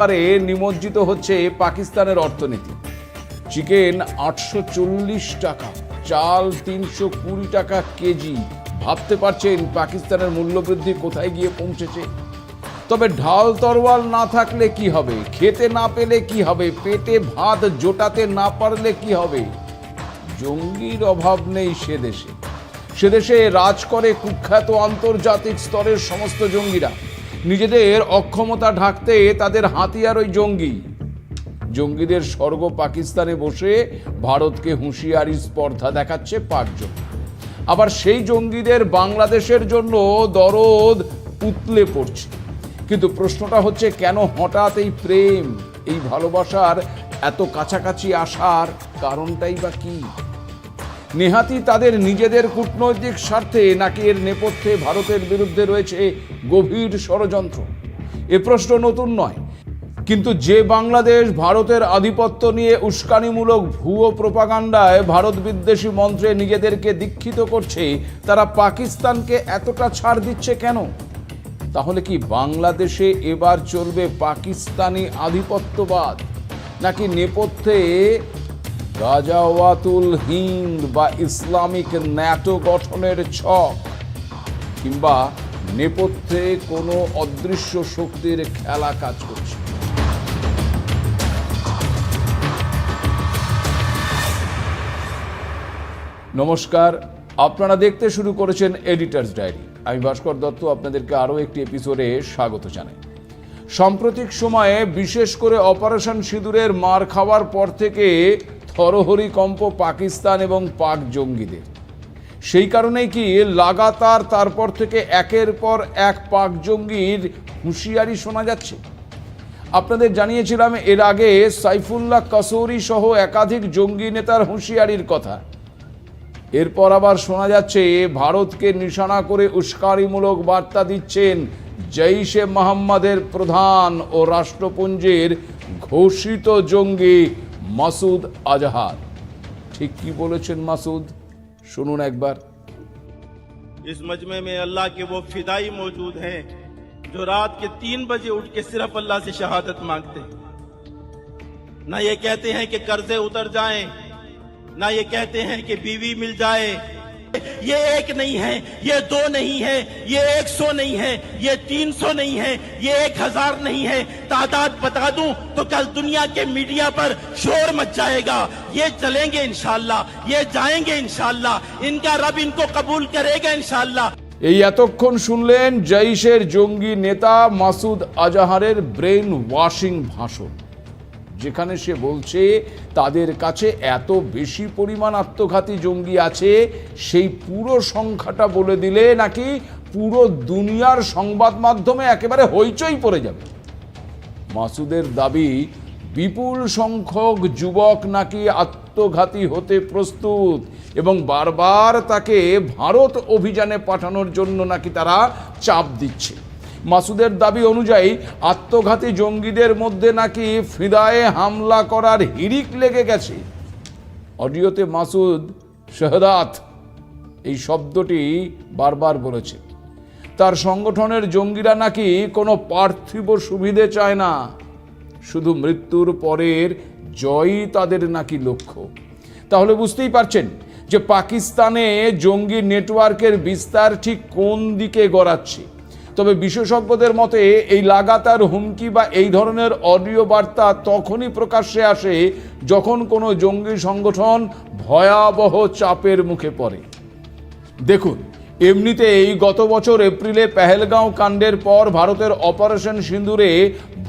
হারে নিমজ্জিত হচ্ছে পাকিস্তানের অর্থনীতি। চিকেন আটশো চল্লিশ টাকা, চাল তিনশো কুড়ি টাকা কেজি। ভাবতে পারছেন পাকিস্তানের মূল্যবৃদ্ধি কোথায় গিয়ে পৌঁছেছে? তবে ঢাল তরোয়াল না থাকলে কি হবে? খেতে না পেলে কি হবে? পেটে ভাত জোটাতে না পারলে কি হবে? জঙ্গির অভাব নেই সে দেশে। সে দেশে রাজ করে কুখ্যাত আন্তর্জাতিক স্তরের সমস্ত জঙ্গিরা। নিজেদের অক্ষমতা ঢাকতে তাদের হাতিয়ার ওই জঙ্গি। জঙ্গিদের স্বর্গ পাকিস্তানে বসে ভারতকে হুঁশিয়ারি, স্পর্ধা দেখাচ্ছে পাঁচজন। আবার সেই জঙ্গিদের বাংলাদেশের জন্য দরদ উতলে পড়ছে। কিন্তু প্রশ্নটা হচ্ছে, কেন হঠাৎ এই প্রেম, এই ভালোবাসার এত কাছাকাছি আসার কারণটাই বা কি? নেহাতি তাদের নিজেদের কূটনৈতিক স্বার্থে নাকি এর নেপথ্যে ভারতের বিরুদ্ধে রয়েছে গভীর ষড়যন্ত্র? এ প্রশ্ন নতুন নয়। কিন্তু যে বাংলাদেশ ভারতের আধিপত্য নিয়ে উস্কানিমূলক ভুয়ো প্রপাগান্ডায় ভারত বিদ্বেষী মন্ত্রে নিজেদেরকে দীক্ষিত করছে, তারা পাকিস্তানকে এতটা ছাড় দিচ্ছে কেন? তাহলে কি বাংলাদেশে এবার চলবে পাকিস্তানি আধিপত্যবাদ? নাকি নেপথ্যে গাজাওয়াতুল হিন্দ বা ইসলামিক ন্যাটো গঠনের ছক কিংবা নেপথ্যে কোনো অদৃশ্য শক্তির খেলা কাজ করছে। নমস্কার, আপনারা দেখতে শুরু করেছেন এডিটার্স ডায়েরি আমি ভাস্কর দত্ত, আপনাদেরকে আরও একটি এপিসোডে স্বাগত জানাই। সাম্প্রতিক সময়ে বিশেষ করে অপারেশন সিঁদুরের মার খাওয়ার পর থেকে থরহরি কম্প পাকিস্তান এবং পাক জঙ্গিদের। সেই কারণেই কি লাগাতার তারপর থেকে একের পর এক পাক জঙ্গির হুঁশিয়ারি শোনা যাচ্ছে? আপনাদের জানিয়েছিলাম এর আগে সাইফুল্লাহ কাসৌরি সহ একাধিক জঙ্গি নেতার হুঁশিয়ারির কথা। এরপর আবার শোনা যাচ্ছে, ভারতকে নিশানা করে উস্কারিমূলক বার্তা দিচ্ছেন জৈশে মোহাম্মদের প্রধান ও রাষ্ট্রপুঞ্জের ঘোষিত জঙ্গি মাসুদ আজহার ঠিক কি বলেছেন মাসুদ শুনুন একবার इस मजमे में अल्लाह के वो फिदाई मौजूद हैं जो रात के तीन बजे उठ के सिर्फ अल्लाह से शहादत मांगते हैं ना ये कहते हैं कि कर्जे उतर जाएं ना ये कहते हैं कि बीवी मिल जाए ये एक नहीं है ये दो नहीं है ये एक सौ नहीं है ये तीन सौ नहीं है ये एक हजार नहीं है तादाद बता दूं तो कल दुनिया के मीडिया पर शोर मच जाएगा ये चलेंगे इंशाल्लाह ये जाएंगे इंशाल्लाह इनका रब इनको कबूल करेगा इंशाल्लाह এই এতক্ষণ শুনলেন জৈশের জঙ্গি নেতা মাসুদ আজাহারের ব্রেন ওয়াশিং ভাষণ যেখানে সে বলছে, তাদের কাছে এত বেশি পরিমাণ আত্মঘাতী জঙ্গি আছে, সেই পুরো সংখ্যাটা বলে দিলে নাকি পুরো দুনিয়ার সংবাদ মাধ্যমে একেবারে হইচই পড়ে যাবে? মাসুদের দাবি, বিপুল সংখ্যক যুবক নাকি আত্মঘাতী হতে প্রস্তুত এবং বারবার তাকে ভারত অভিযানে পাঠানোর জন্য নাকি তারা চাপ দিচ্ছে। মাসুদের দাবি অনুযায়ী আত্মঘাতী জঙ্গিদের মধ্যে নাকি ফিদায়ে হামলা করার হিড়িক লেগে গেছে। অডিওতে মাসুদ শেহদাত এই শব্দটি বারবার বলেছে। তার সংগঠনের জঙ্গিরা নাকি কোনো পার্থিব সুবিধে চায় না। শুধু মৃত্যুর পরের জয়ই তাদের নাকি লক্ষ্য। তাহলে বুঝতেই পারছেন যে পাকিস্তানে জঙ্গি নেটওয়ার্কের বিস্তার ঠিক কোন দিকে গড়াচ্ছে। তবে বিশেষজ্ঞদের মতে, এই লাগাতার হুমকি বা এই ধরনের অডিও বার্তা তখনই প্রকাশ্যে আসে যখন কোনো জঙ্গি সংগঠন ভয়াবহ চাপের মুখে পড়ে। দেখুন, এমনিতে এই গত বছর এপ্রিলে পেহেলগাঁও কাণ্ডের পর ভারতের অপারেশন সিন্দুরে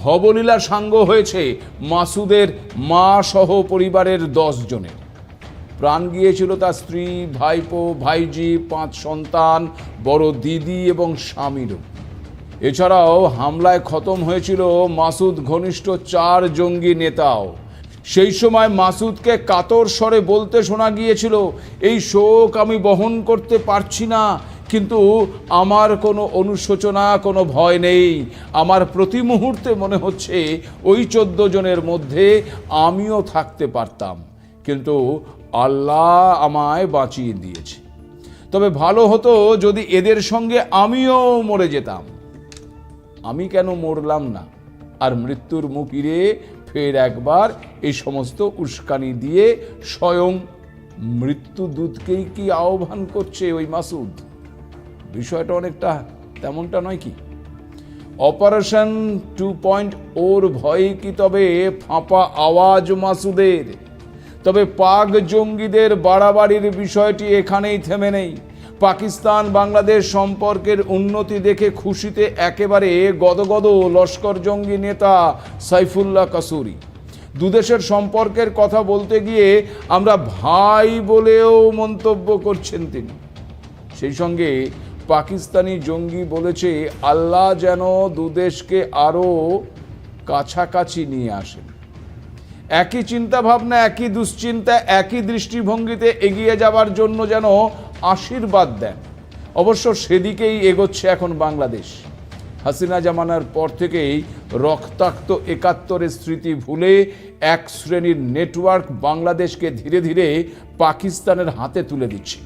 ভবলীলা সাঙ্গ হয়েছে মাসুদের মা সহ পরিবারের দশ জনের। প্রাণ গিয়েছিল তার স্ত্রী, ভাইপো, ভাইজি, পাঁচ সন্তান, বড় দিদি এবং স্বামীরও এছাড়াও হামলায় খতম হয়েছিল মাসুদ ঘনিষ্ঠ চার জঙ্গি নেতাও। সেই সময় মাসুদকে কাতর স্বরে বলতে শোনা গিয়েছিল, এই শোক আমি বহন করতে পারছি না, কিন্তু আমার কোনো অনুশোচনা, কোনো ভয় নেই। আমার প্রতি মুহূর্তে মনে হচ্ছে ওই চোদ্দ জনের মধ্যে আমিও থাকতে পারতাম, কিন্তু আল্লাহ আমায় বাঁচিয়ে দিয়েছে। তবে ভালো হতো যদি এদের সঙ্গে আমিও মরে যেতাম। আমি কেন মরলাম না? আর মৃত্যুর মুখিরে ফের একবার এই সমস্ত উস্কানি দিয়ে স্বয়ং মৃত্যুদূতকেই কি আহ্বান করছে ওই মাসুদ? বিষয়টা অনেকটা তেমনটা নয় কি? অপারেশন টু পয়েন্ট ওর ভয়ে কি তবে ফাঁপা আওয়াজ মাসুদের? তবে পাক জঙ্গিদের বাড়াবাড়ির বিষয়টি এখানেই থেমে নেই। পাকিস্তান বাংলাদেশ সম্পর্কের উন্নতি দেখে খুশিতে একেবারে গদগদ লস্কর জঙ্গি নেতা সাইফুল্লাহ কাসুরি। দুদেশের সম্পর্কের কথা বলতে গিয়ে আমরা ভাই বলেও মন্তব্য করছেন তিনি। সেই সঙ্গে পাকিস্তানি জঙ্গি বলেছে, আল্লাহ যেন দুদেশকে আরও কাছাকাছি নিয়ে আসেন। একই চিন্তাভাবনা, একই দুশ্চিন্তা, একই দৃষ্টিভঙ্গিতে এগিয়ে যাবার জন্য যেন আশীর্বাদ দেন। অবশ্য সেদিকেই এগোচ্ছে এখন বাংলাদেশ। হাসিনা জামানার পর থেকেই রক্তাক্ত একাত্তরের স্মৃতি ভুলে এক শ্রেণির নেটওয়ার্ক বাংলাদেশকে ধীরে ধীরে পাকিস্তানের হাতে তুলে দিচ্ছে।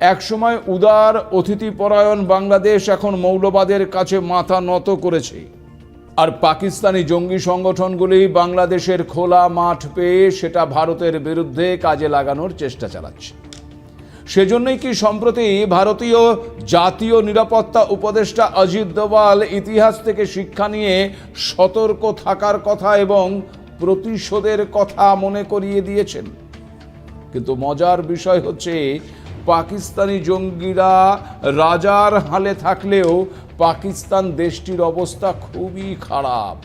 একসময় উদার অতিথিপরায়ণ বাংলাদেশ এখন মৌলবাদের কাছে মাথা নত করেছে। আর পাকিস্তানি জঙ্গি সংগঠনগুলি বাংলাদেশের খোলা মাঠ পেয়ে সেটা ভারতের বিরুদ্ধে কাজে লাগানোর চেষ্টা চালাচ্ছে। সেজন্যই কি সম্প্রতি ভারতীয় জাতীয় নিরাপত্তা উপদেষ্টা অজিত দোভাল ইতিহাস থেকে শিক্ষা নিয়ে সতর্ক থাকার কথা এবং প্রতিশোধের কথা মনে করিয়ে দিয়েছেন? কিন্তু মজার বিষয় হচ্ছে, পাকিস্তানি জঙ্গিরা রাজার হালে থাকলেও পাকিস্তান দেশটির অবস্থা খুবই খারাপ।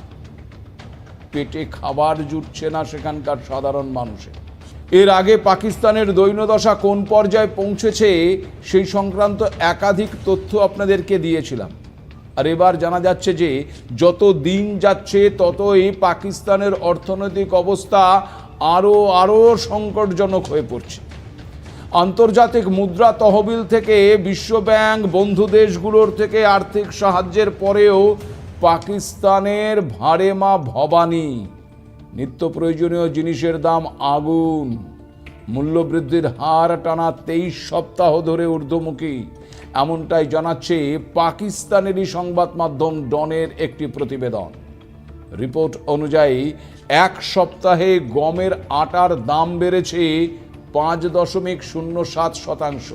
পেটে খাবার জুটছে না সেখানকার সাধারণ মানুষের। এর আগে পাকিস্তানের দৈন্যদশা কোন পর্যায়ে পৌঁছেছে, সেই সংক্রান্ত একাধিক তথ্য আপনাদেরকে দিয়েছিলাম। আর এবার জানা যাচ্ছে যে, যত দিন যাচ্ছে, ততই পাকিস্তানের অর্থনৈতিক অবস্থা আরও আরও সংকটজনক হয়ে পড়ছে। আন্তর্জাতিক মুদ্রা তহবিল থেকে বিশ্বব্যাংক বন্ধু দেশগুলোর থেকে আর্থিক সাহায্যের পরেও পাকিস্তানের ভারেমা ভবানী। নিত্য প্রয়োজনীয় জিনিসের দাম আগুন। মূল্যবৃদ্ধির হার টানা তেইশ সপ্তাহ ধরে ঊর্ধ্বমুখী। এমনটাই জানাচ্ছে পাকিস্তানেরই সংবাদ মাধ্যম ডনের একটি প্রতিবেদন। রিপোর্ট অনুযায়ী, এক সপ্তাহে গমের আটার দাম বেড়েছে পাঁচ দশমিক শূন্য সাত শতাংশ।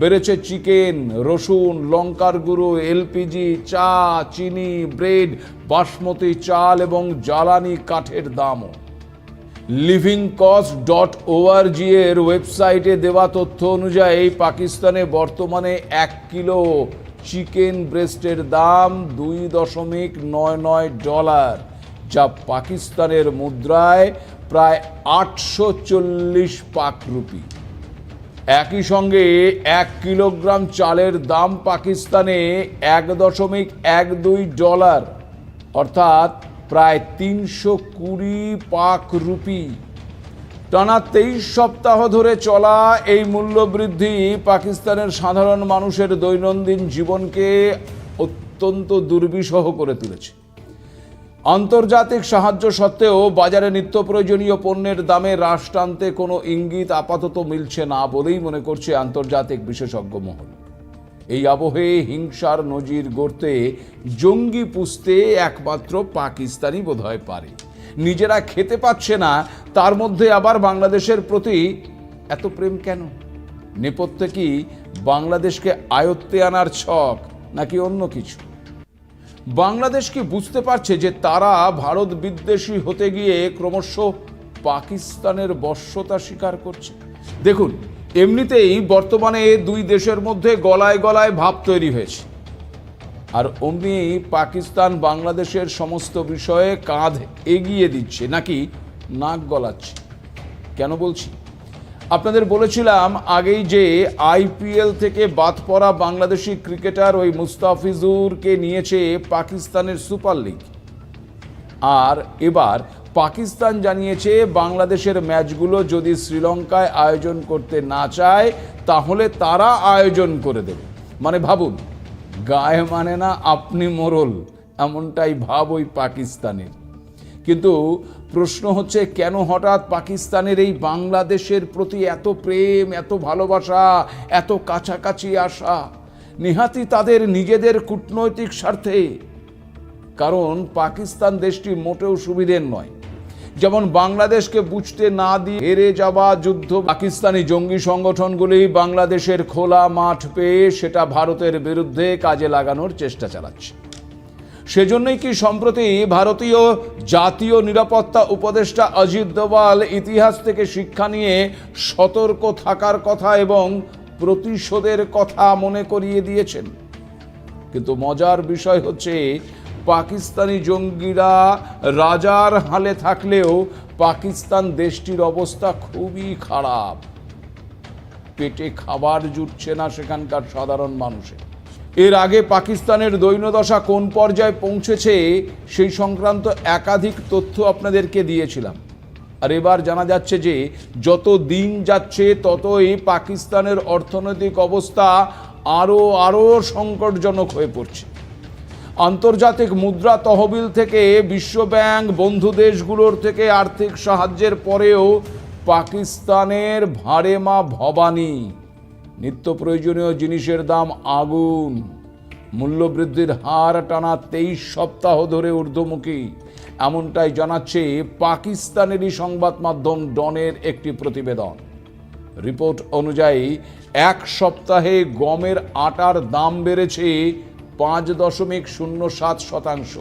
বেড়েছে চিকেন, রসুন, লঙ্কার গুঁড়ো, এলপিজি, চা, চিনি, ব্রেড, বাসমতি চাল এবং জ্বালানি কাঠের দামও। লিভিং কস্ট ডট ওআরজি এর ওয়েবসাইটে দেওয়া তথ্য অনুযায়ী পাকিস্তানে বর্তমানে এক কিলো চিকেন ব্রেস্টের দাম দুই দশমিক নয় নয় ডলার, যা পাকিস্তানের মুদ্রায় প্রায় আটশো চল্লিশ পাক রুপি। একই সঙ্গে এক কিলোগ্রাম চালের দাম পাকিস্তানে এক দশমিক এক দুই ডলার, অর্থাৎ প্রায় তিনশো কুড়ি পাক রুপি। টানা তেইশ সপ্তাহ ধরে চলা এই মূল্যবৃদ্ধি পাকিস্তানের সাধারণ মানুষের দৈনন্দিন জীবনকে অত্যন্ত দুর্বিষহ করে তুলেছে। আন্তর্জাতিক সাহায্য সত্ত্বেও বাজারে নিত্য প্রয়োজনীয় পণ্যের দামে হ্রাস টানতে কোনো ইঙ্গিত আপাতত মিলছে না বলেই মনে করছে আন্তর্জাতিক বিশেষজ্ঞ মহল। এই আবহে হিংসার নজির গড়তে জঙ্গি পুষতে একমাত্র পাকিস্তানই বোধহয় পারে। নিজেরা খেতে পাচ্ছে না, তার মধ্যে আবার বাংলাদেশের প্রতি এত প্রেম কেন? নেপথ্যে কি বাংলাদেশকে আয়ত্তে আনার ছক নাকি অন্য কিছু? বাংলাদেশ কি বুঝতে পারছে যে তারা ভারত বিদ্বেষী হতে গিয়ে ক্রমশ পাকিস্তানের বশ্যতা স্বীকার করছে। দেখুন, এমনিতেই বর্তমানে দুই দেশের মধ্যে গলায় গলায় ভাব তৈরি হয়েছে। আর অমনি পাকিস্তান বাংলাদেশের সমস্ত বিষয়ে কাঁধ এগিয়ে দিচ্ছে, নাকি নাক গলাচ্ছে? কেন বলছি? আপনাদের বলেছিলাম আগেই যে আইপিএল থেকে বাদ পড়া বাংলাদেশি ক্রিকেটার ওই মুস্তাফিজুরকে নিয়েছে পাকিস্তানের সুপার লিগ। আর এবার পাকিস্তান জানিয়েছে বাংলাদেশের ম্যাচগুলো যদি শ্রীলঙ্কায় আয়োজন করতে না চায়, তাহলে তারা আয়োজন করে দেবে। মানে ভাবুন, গায়ে মানে না আপনি মোরল, এমনটাই ভাব ওই পাকিস্তানের। কিন্তু প্রশ্ন হচ্ছে, কেন হঠাৎ পাকিস্তানের এই বাংলাদেশের প্রতি এত প্রেম, এত ভালোবাসা, এত কাছাকাছি আসা? নিহাতি তাদের নিজেদের কূটনৈতিক স্বার্থে। কারণ পাকিস্তান দেশটি মোটেও সুবিধের নয়। যেমন বাংলাদেশকে বুঝতে না দিয়ে হেরে যাওয়া যুদ্ধ, পাকিস্তানি জঙ্গি সংগঠনগুলি বাংলাদেশের খোলা মাঠ পেয়ে সেটা ভারতের বিরুদ্ধে কাজে লাগানোর চেষ্টা চালাচ্ছে। সেজন্যই কি সম্প্রতি ভারতীয় জাতীয় নিরাপত্তা উপদেষ্টা অজিত দোভাল ইতিহাস থেকে শিক্ষা নিয়ে সতর্ক থাকার কথা এবং প্রতিশোধের কথা মনে করিয়ে দিয়েছেন? কিন্তু মজার বিষয় হচ্ছে, পাকিস্তানি জঙ্গিরা রাজার হালে থাকলেও পাকিস্তান দেশটির অবস্থা খুবই খারাপ। পেটে খাবার জুটছে না সেখানকার সাধারণ মানুষের। এর আগে পাকিস্তানের দৈন্যদশা কোন পর্যায়ে পৌঁছেছে সেই সংক্রান্ত একাধিক তথ্য আপনাদেরকে দিয়েছিলাম। আর এবার জানা যাচ্ছে যে যত দিন যাচ্ছে, ততই পাকিস্তানের অর্থনৈতিক অবস্থা আরও আরও সংকটজনক হয়ে পড়ছে। আন্তর্জাতিক মুদ্রা তহবিল থেকে বিশ্বব্যাংক বন্ধু দেশগুলোর থেকে আর্থিক সাহায্যের পরেও পাকিস্তানের ভারেমা ভবানী নিত্য প্রয়োজনীয় জিনিসের দাম আগুন। মূল্যবৃদ্ধির হার টানা তেইশ সপ্তাহ ধরে ঊর্ধ্বমুখী। এমনটাই জানাচ্ছে পাকিস্তানেরই সংবাদ মাধ্যম ডনের একটি প্রতিবেদন। রিপোর্ট অনুযায়ী, এক সপ্তাহে গমের আটার দাম বেড়েছে পাঁচ দশমিক শূন্য সাত শতাংশ।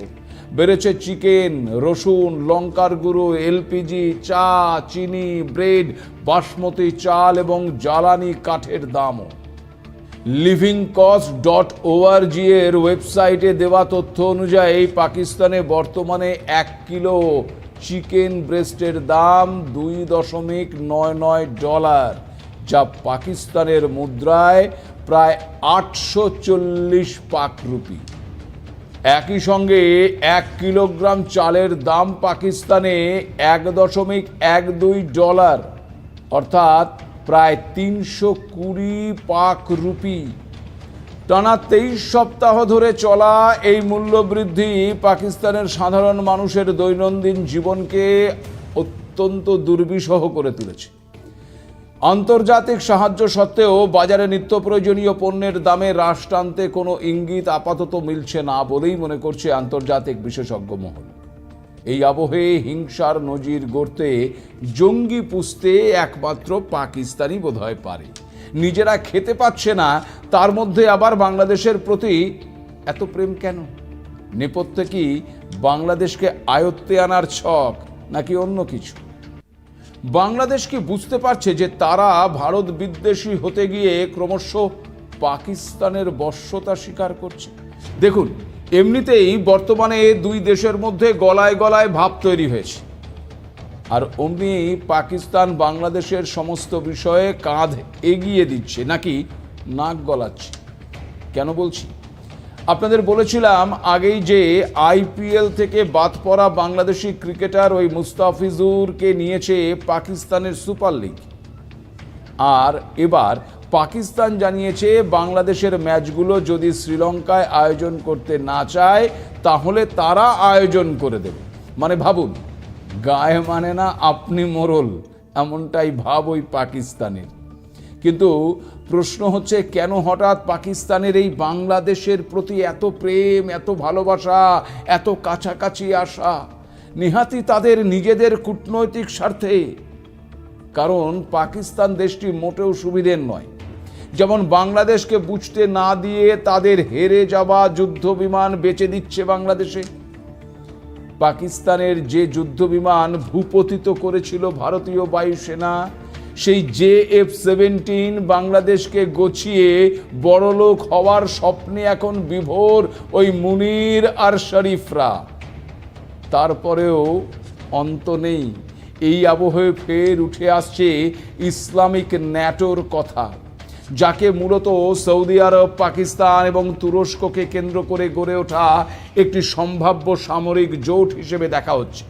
বেড়েছে চিকেন, রসুন, লঙ্কার গুঁড়ো, এলপিজি, চা, চিনি, ব্রেড, বাসমতি চাল এবং জ্বালানি কাঠের দামও। লিভিং কস্ট ডট ওআরজি এর ওয়েবসাইটে দেওয়া তথ্য অনুযায়ী পাকিস্তানে বর্তমানে এক কিলো চিকেন ব্রেস্টের দাম দুই দশমিক নয় নয় ডলার, যা পাকিস্তানের মুদ্রায় প্রায় আটশো চল্লিশ পাক রুপি। একই সঙ্গে এক কিলোগ্রাম চালের দাম পাকিস্তানে এক দশমিক এক দুই ডলার, অর্থাৎ প্রায় তিনশো কুড়ি পাক রুপি। টানা তেইশ সপ্তাহ ধরে চলা এই মূল্যবৃদ্ধি পাকিস্তানের সাধারণ মানুষের দৈনন্দিন জীবনকে অত্যন্ত দুর্বিষহ করে তুলেছে। আন্তর্জাতিক সাহায্য সত্ত্বেও বাজারে নিত্য প্রয়োজনীয় পণ্যের দামে হ্রাস টানতে কোনো ইঙ্গিত আপাতত মিলছে না বলেই মনে করছে আন্তর্জাতিক বিশেষজ্ঞ মহল। এই আবহে হিংসার নজির গড়তে জঙ্গি পুষতে একমাত্র পাকিস্তানই বোধহয় পারে। নিজেরা খেতে পাচ্ছে না, তার মধ্যে আবার বাংলাদেশের প্রতি এত প্রেম কেন? নেপথ্যে কি বাংলাদেশকে আয়ত্তে আনার ছক নাকি অন্য কিছু? বাংলাদেশ কি বুঝতে পারছে যে তারা ভারত বিদ্বেষী হতে গিয়ে ক্রমশ পাকিস্তানের বশ্যতা স্বীকার করছে? দেখুন, এমনিতেই বর্তমানে দুই দেশের মধ্যে গলায় গলায় ভাব তৈরি হয়েছে। আর অমনি পাকিস্তান বাংলাদেশের সমস্ত বিষয়ে কাঁধ এগিয়ে দিচ্ছে, নাকি নাক গলাচ্ছে? কেন বলছি? আপনাদের বলেছিলাম আগেই যে আইপিএল থেকে বাদ পড়া বাংলাদেশি ক্রিকেটার ওই মুস্তাফিজুরকে নিয়েছে পাকিস্তানের সুপার লিগ। আর এবার পাকিস্তান জানিয়েছে বাংলাদেশের ম্যাচগুলো যদি শ্রীলঙ্কায় আয়োজন করতে না চায়, তাহলে তারা আয়োজন করে দেবে। মানে ভাবুন, গায়ে মানে না আপনি মোরল, এমনটাই ভাব ওই পাকিস্তানের। কিন্তু প্রশ্ন হচ্ছে, কেন হঠাৎ পাকিস্তানের এই বাংলাদেশের প্রতি এত প্রেম, এত ভালোবাসা, এত কাছাকাছি আসা? নিহাতি তাদের নিজেদের কূটনৈতিক স্বার্থে। কারণ পাকিস্তান দেশটি মোটেও সুবিধের নয়। যেমন বাংলাদেশকে বুঝতে না দিয়ে তাদের হেরে যাওয়া যুদ্ধ বিমান বেচে দিচ্ছে বাংলাদেশে। পাকিস্তানের যে যুদ্ধ বিমান ভূপতিত করেছিল ভারতীয় বায়ুসেনা সেই জে এফ সেভেন্টিন বাংলাদেশকে গছিয়ে বড়লোক হওয়ার স্বপ্নে এখন বিভোর ওই মুনির আর শরীফরা। তারপরেও অন্ত নেই। এই আবহে ফের উঠে আসছে ইসলামিক ন্যাটোর কথা, যাকে মূলত সৌদি আরব, পাকিস্তান এবং তুরস্ককে কেন্দ্র করে গড়ে ওঠা একটি সম্ভাব্য সামরিক জোট হিসেবে দেখা হচ্ছে।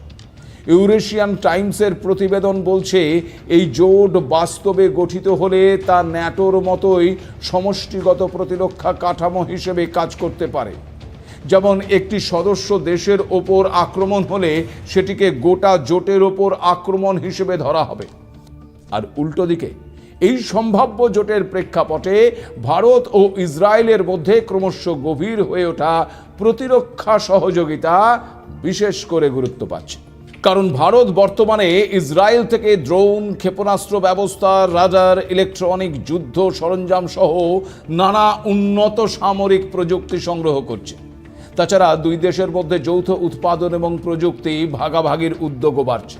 ইউরেশিয়ান টাইমসের প্রতিবেদন বলছে, এই জোট বাস্তবে গঠিত হলে তা ন্যাটোর মতোই সমষ্টিগত প্রতিরক্ষা কাঠামো হিসেবে কাজ করতে পারে। যেমন, একটি সদস্য দেশের ওপর আক্রমণ হলে সেটিকে গোটা জোটের ওপর আক্রমণ হিসেবে ধরা হবে। আর উল্টো দিকে, এই সম্ভাব্য জোটের প্রেক্ষাপটে ভারত ও ইসরায়েলের মধ্যে ক্রমশ গভীর হয়ে ওঠা প্রতিরক্ষা সহযোগিতা বিশেষ করে গুরুত্ব পাচ্ছে। কারণ ভারত বর্তমানে ইসরায়েল থেকে ড্রোন, ক্ষেপণাস্ত্র ব্যবস্থা, রাডার, ইলেকট্রনিক যুদ্ধ সরঞ্জাম সহ নানা উন্নত সামরিক প্রযুক্তি সংগ্রহ করছে। তাছাড়া দুই দেশের মধ্যে যৌথ উৎপাদন এবং প্রযুক্তি ভাগাভাগির উদ্যোগও বাড়ছে।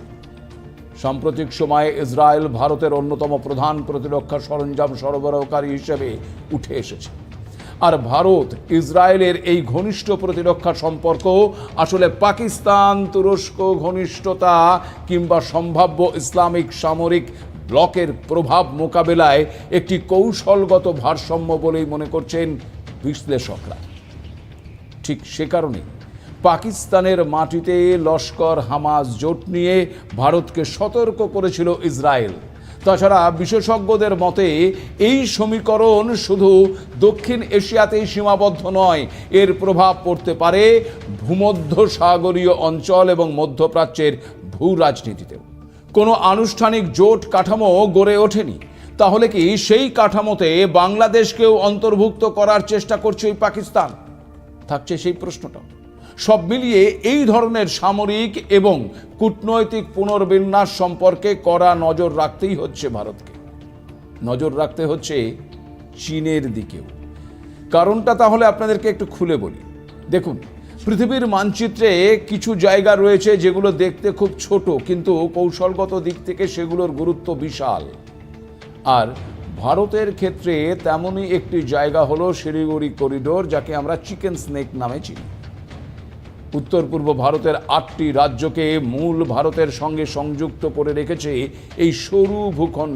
সাম্প্রতিক সময়ে ইসরায়েল ভারতের অন্যতম প্রধান প্রতিরক্ষা সরঞ্জাম সরবরাহকারী হিসেবে উঠে এসেছে। আর ভারত, ইসরায়েলের এই ঘনিষ্ঠ প্রতিরক্ষা সম্পর্ক আসলে পাকিস্তান তুরস্ক ঘনিষ্ঠতা কিংবা সম্ভাব্য ইসলামিক সামরিক ব্লকের প্রভাব মোকাবেলায় একটি কৌশলগত ভারসাম্য বলেই মনে করছেন বিশ্লেষকরা। ঠিক সে কারণে পাকিস্তানের মাটিতে লস্কর হামাস জোট নিয়ে ভারতকে সতর্ক করেছিল ইসরায়েল। তাছাড়া বিশেষজ্ঞদের মতে, এই সমীকরণ শুধু দক্ষিণ এশিয়াতেই সীমাবদ্ধ নয়, এর প্রভাব পড়তে পারে ভূমধ্য সাগরীয় অঞ্চল এবং মধ্যপ্রাচ্যের ভূ রাজনীতিতেও কোনো আনুষ্ঠানিক জোট কাঠামো গড়ে ওঠেনি, তাহলে কি সেই কাঠামোতে বাংলাদেশকেও অন্তর্ভুক্ত করার চেষ্টা করছে ওই পাকিস্তান? থাকছে সেই প্রশ্নটা। সব মিলিয়ে এই ধরনের সামরিক এবং কূটনৈতিক পুনর্বিন্যাস সম্পর্কে কড়া নজর রাখতেই হচ্ছে ভারতকে। নজর রাখতে হচ্ছে চীনের দিকেও। কারণটা তাহলে আপনাদেরকে একটু খুলে বলি। দেখুন, পৃথিবীর মানচিত্রে কিছু জায়গা রয়েছে যেগুলো দেখতে খুব ছোট, কিন্তু কৌশলগত দিক থেকে সেগুলোর গুরুত্ব বিশাল। আর ভারতের ক্ষেত্রে তেমনই একটি জায়গা হলো শিলিগুড়ি করিডোর, যাকে আমরা চিকেন স্নেক নামে চিনি। উত্তর পূর্ব ভারতের আটটি রাজ্যকে মূল ভারতের সঙ্গে সংযুক্ত করে রেখেছে এই সরু ভূখণ্ড।